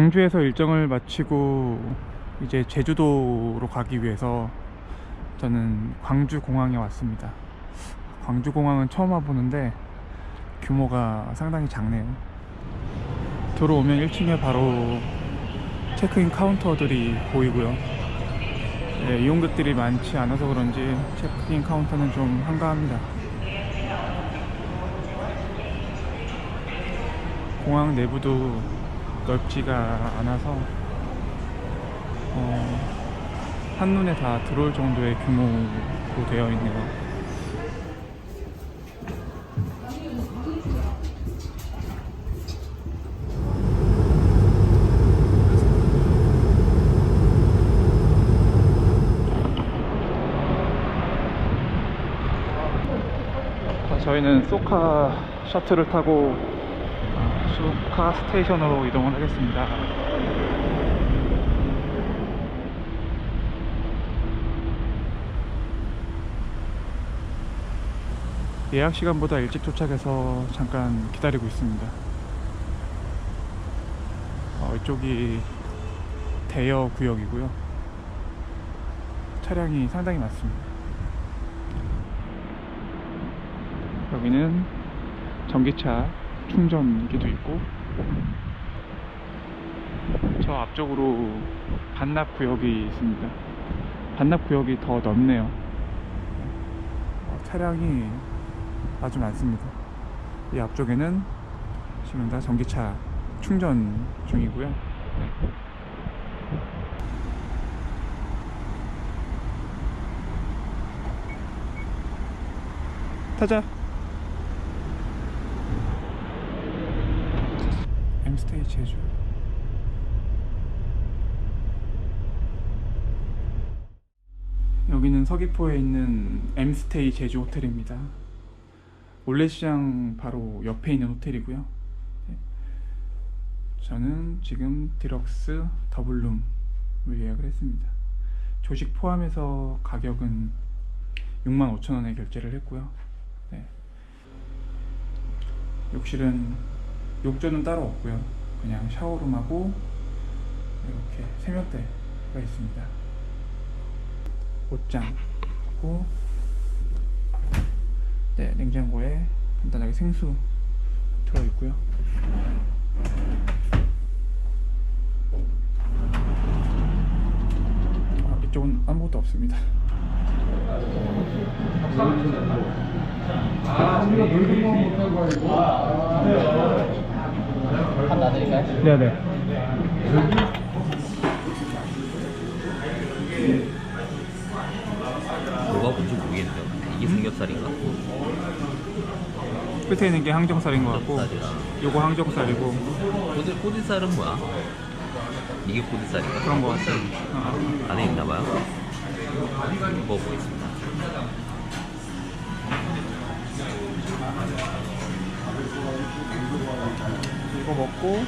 광주에서 일정을 마치고 이제 제주도로 가기 위해서 저는 광주 공항에 왔습니다. 광주 공항은 처음 와보는데 규모가 상당히 작네요. 들어오면 1층에 바로 체크인 카운터들이 보이고요. 네, 이용객들이 많지 않아서 그런지 체크인 카운터는 좀 한가합니다. 공항 내부도 넓지가 않아서 어, 한눈에 다 들어올 정도의 규모로 되어 있네요. 자, 저희는 소카 셔틀을 타고 아, 소카 스테이션으로 이동을 하겠습니다. 예약 시간보다 일찍 도착해서 잠깐 기다리고 있습니다. 어, 이쪽이 대여 구역이고요. 차량이 상당히 많습니다. 여기는 전기차 충전기도 있고 저 앞쪽으로 반납 구역이 있습니다. 반납 구역이 더 넓네요. 어, 차량이 아주 많습니다. 이 앞쪽에는 지금 다 전기차 충전 중이고요. 네. 타자. 엠스테이 제주. 여기는 서귀포에 있는 엠스테이 제주 호텔입니다. 올레시장 바로 옆에 있는 호텔이고요. 네. 저는 지금 디럭스 더블룸을 예약을 했습니다. 조식 포함해서 가격은 65,000원에 결제를 했고요. 네. 욕실은 욕조는 따로 없고요. 그냥 샤워룸하고 이렇게 세면대가 있습니다. 옷장하고 네, 냉장고에 간단하게 생수 들어 있고요. 아, 이쪽은 아무것도 없습니다. 한 놔드릴까요? 네네. 뭐가 뭔지 모르겠는데 이게 삼겹살인가? 끝에 있는 게 항정살인 것 같고, 삼겹살이야. 요거 항정살이고 꼬들 꼬들살은 뭐야? 이게 꼬들살인가? 그런 것 같아요. 아, 안에 있나봐요. 먹어보겠습니다. 이거 먹고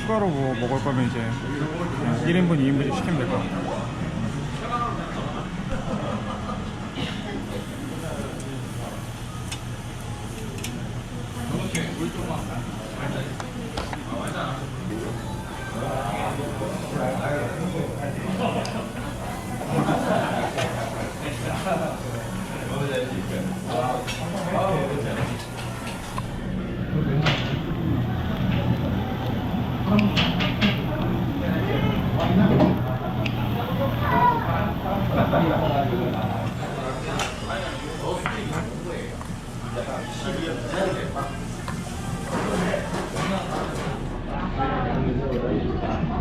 추가로 뭐 먹을 거면 이제 그냥 1인분, 2인분씩 시키면 될 것 같아요.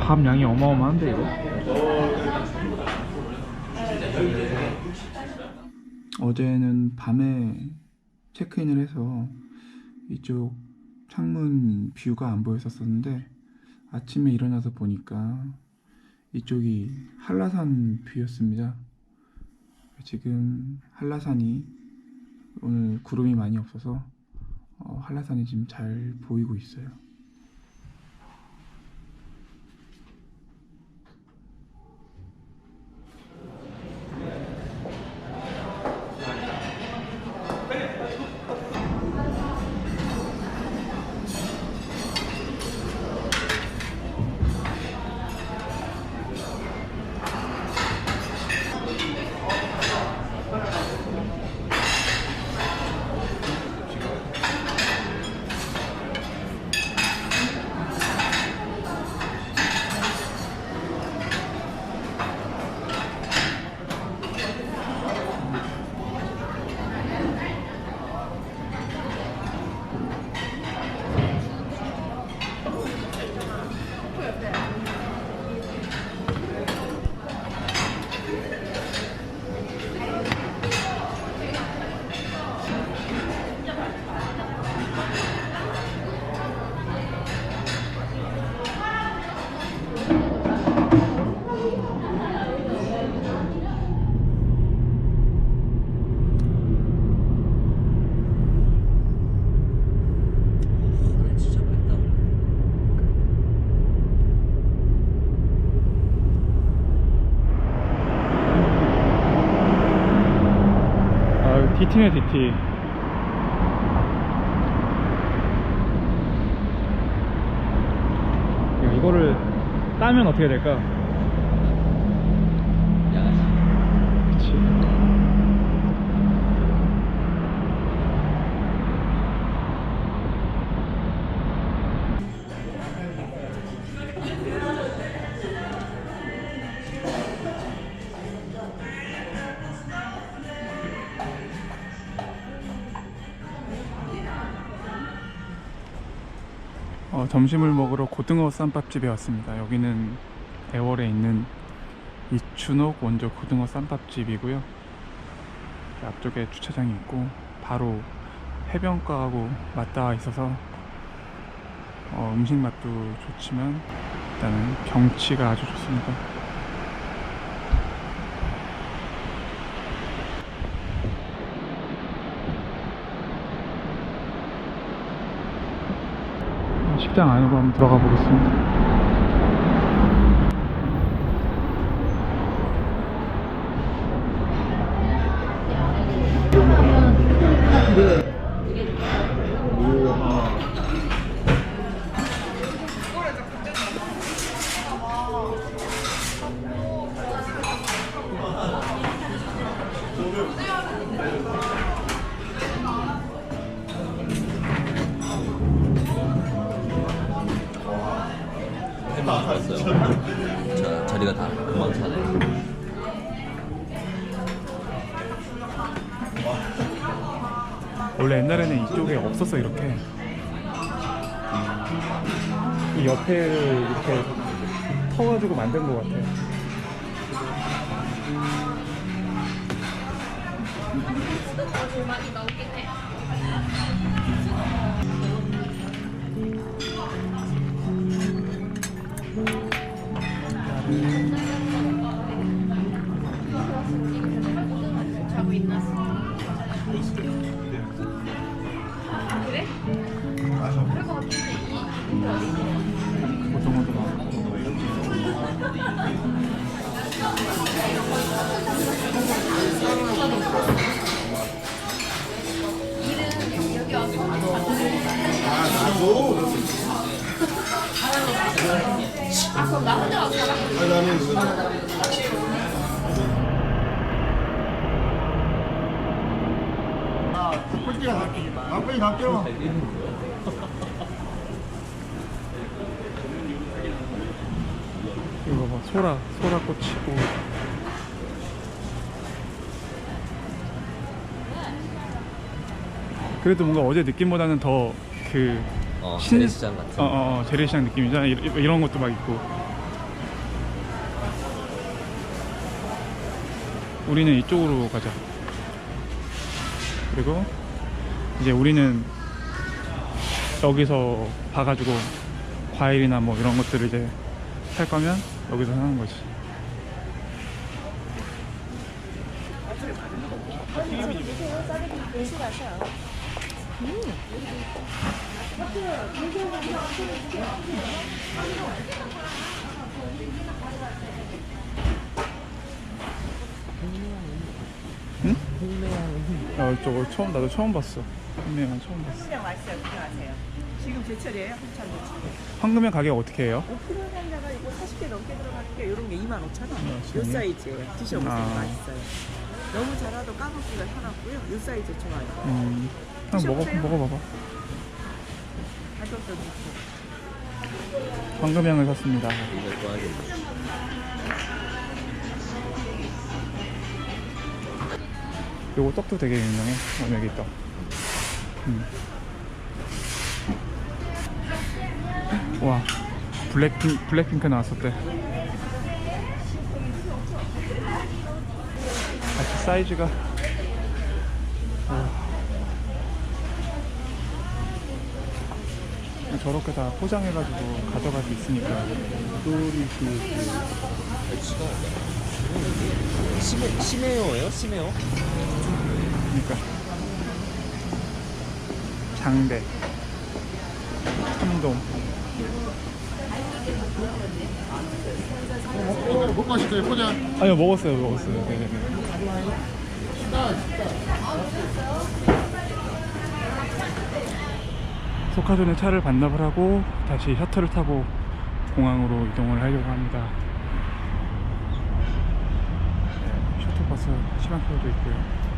밥 양이 어마어마한데 이거. 어제는 밤에 체크인을 해서 이쪽 창문 뷰가 안 보였었었는데 아침에 일어나서 보니까 이쪽이 한라산 뷰였습니다. 지금 한라산이 오늘 구름이 많이 없어서 어, 한라산이 지금 잘 보이고 있어요. DT네 DT 이거를 따면 어떻게 될까? 어, 점심을 먹으러 고등어 쌈밥집에 왔습니다. 여기는 애월에 있는 이춘옥 원조 고등어 쌈밥집이고요. 앞쪽에 주차장이 있고 바로 해변가하고 맞닿아 있어서 어, 음식 맛도 좋지만 일단은 경치가 아주 좋습니다. 식당 안으로 한번 들어가 보겠습니다. 해만 봤어요. 자, 자리가 다 금방 차네. 원래 옛날에는 이쪽에 없었어 이렇게 이 옆에를 이렇게 터가지고 만든 것 같아요. 고등어도 막걸리 갈게요. 이거 봐 소라 소라 꽂히고 그래도 뭔가 어제 느낌보다는 더그 어, 신- 재래시장 같은. 어, 어, 어, 재래시장 느낌이잖아. 이- 이런 것도 막 있고. 우리는 이쪽으로 가자. 그리고 이제 우리는 여기서 봐가지고 과일이나 뭐 이런 것들을 이제 살 거면 여기서 사는 거지. 응? 어, 저거 처음 나도 처음 봤어. 황금향 처음 봤어. 그냥 맛있어요. 구경하세요. 지금 제철이에요. 한참 제철. 황금향 가격 어떻게 해요? 오픈을 한다가 이거 40개 넘게 들어갈게요. 이런 게 25,000원. 요? 사이즈예요. 드셔보세요. 아. 맛있어요. 너무 자라도 까먹기가 편하고요. 요 사이즈 좋아요. 음, 한번 먹어. 먹어봐봐. 가격도 좋고. 황금향을 샀습니다. 이거 좋아하겠네. 요거 떡도 되게 유명해. 어, 여기 떡. 음. 와, 블랙핑 블랙핑크 나왔었대. 아주 사이즈가. 와. 저렇게 다 포장해가지고 가져갈 수 있으니까. 심해, 심해요예요? 심해요? 그러니까 장대 참돔 못 가실까요? 포장. 아니요 먹었어요 먹었어요 네네네 소카존에 차를 반납을 하고 다시 셔틀을 타고 공항으로 이동을 하려고 합니다. 네, 셔틀버스 시간표도 있고요.